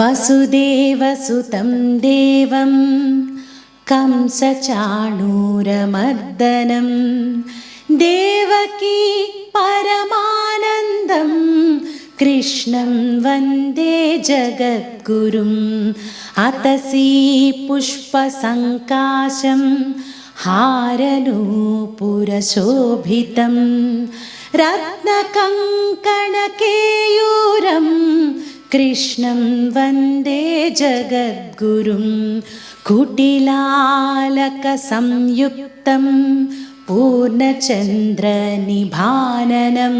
वसुदेवसुतं देवं कंसचाणूरमर्दनं देवकी परमानन्दं कृष्णं वन्दे जगद्गुरुम् अतसी पुष्पसङ्काशं हारनूपुरशोभितं रत्नकङ्कणकेयूरं कृष्णं वन्दे जगद्गुरुं कुटिलालकसंयुक्तं पूर्णचन्द्रनिभाननं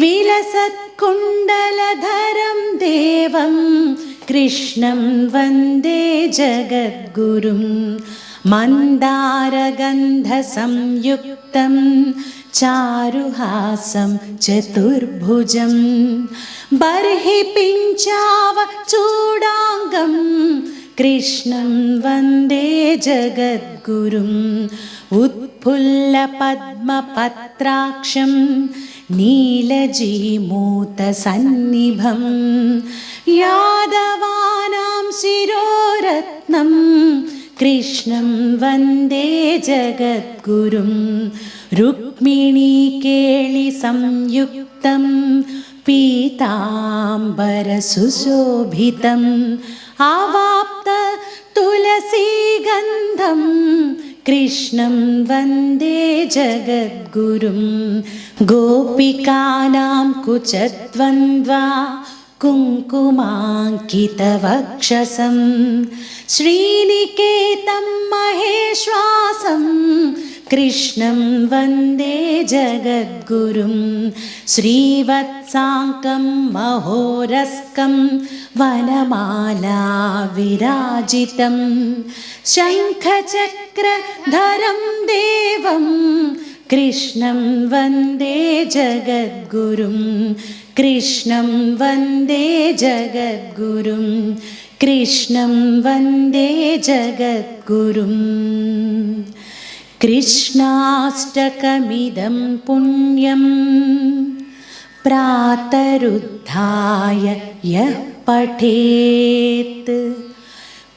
विलसत्कुण्डलधरं देवं कृष्णं वन्दे जगद्गुरुं मन्दारगन्धसंयुक्तं चारुहासं चतुर्भुजं बर्हि पिञ्चाव चूडाङ्गं कृष्णं वन्दे जगद्गुरुम् उत्फुल्लपद्मपत्राक्षं नीलजीमूतसन्निभं यादवानां शिरोरत्नं कृष्णं वन्दे जगद्गुरुं रुक्मिणीकेलिसंयुक्तं पीताम्बरसुशोभितम् आवाप्त तुलसीगन्धं कृष्णं वन्दे जगद्गुरुं गोपिकानां कुचद्वन्द्वा कुङ्कुमाङ्कितवक्षसं श्रीनिकेतं महेश्वासं कृष्णं वन्दे जगद्गुरुं श्रीवत्साङ्कं महोरस्कं वनमाला विराजितं शङ्खचक्रधरं देवं कृष्णं वन्दे जगद्गुरुं कृष्णं वन्दे जगद्गुरुं कृष्णं वन्दे जगद्गुरुम् कृष्णाष्टकमिदं पुण्यं प्रातरुद्धाय यः पठेत्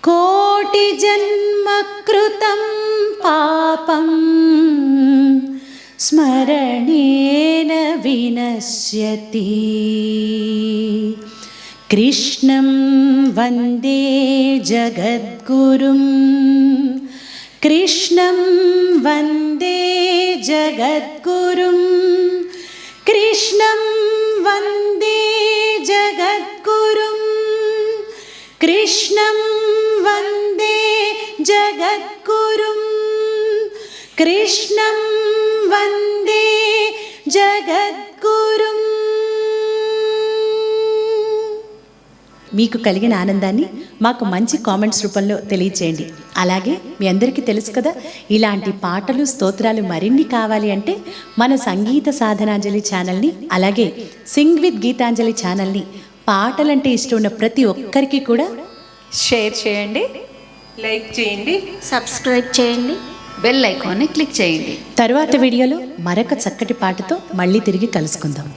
कोटिजन्मकृतं पापं स्मरणेन विनश्यति कृष्णं वन्दे जगद्गुरुम् कृष्णं वन्दे जगद्गुरुं कृष्णं वन्दे जगद्गुरुं कृष्णं वन्दे जगद्गुरुं कृष्णं वन्दे జగద్గురుం. మీకు కలిగిన ఆనందాన్ని మాకు మంచి కామెంట్స్ రూపంలో తెలియచేయండి. అలాగే మీ అందరికీ తెలుసు కదా ఇలాంటి పాటలు స్తోత్రాలు మరిన్ని కావాలి అంటే మన సంగీత సాధనాంజలి ఛానల్ని అలాగే సింగ్ విత్ గీతాంజలి ఛానల్ని పాటలంటే ఇష్టం ఉన్న ప్రతి ఒక్కరికి కూడా షేర్ చేయండి లైక్ చేయండి సబ్స్క్రైబ్ చేయండి. బెల్ ఐకాన్ని క్లిక్ చేయండి. తరువాత వీడియోలో మరొక చక్కటి పాటతో మళ్ళీ తిరిగి కలుసుకుందాం.